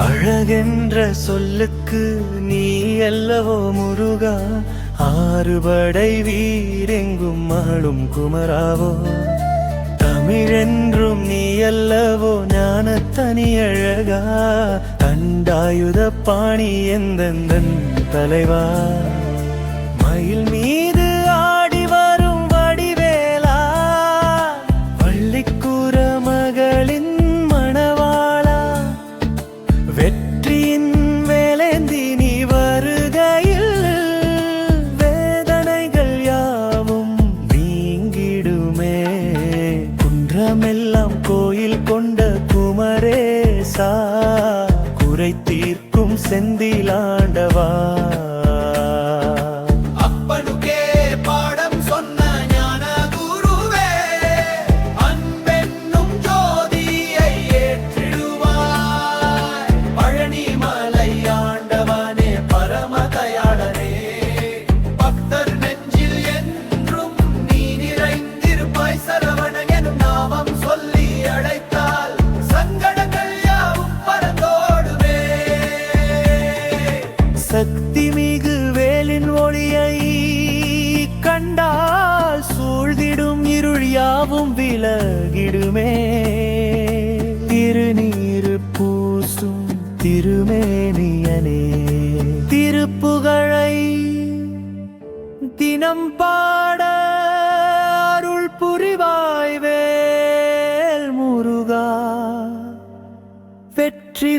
அழகென்ற சொல்லுக்கு நீ அல்லவோ முருகா? ஆறுபடை வீரெங்கும் ஆளும் குமராவோ? தமிழென்றும் நீ அல்லவோ ஞான தனியழகா தண்டாயுத பாணி எந்தெந்தன் தலைவா? மயில் மீது குன்றமெல்லாம் கோயில் கொண்ட குமரேசா குறை தீர்க்கும் செந்திலாண்டவா சக்தி மிகு வேலின் ஒளியை கண்டால் சூழ்ந்திடும் இருள் யாவும் விலகிடுமே. திருநீரு பூசும் திருமேனியனே. திருப்புகழை தினம் பாட அருள் புரிவாய்வேல் முருகா. வெற்றி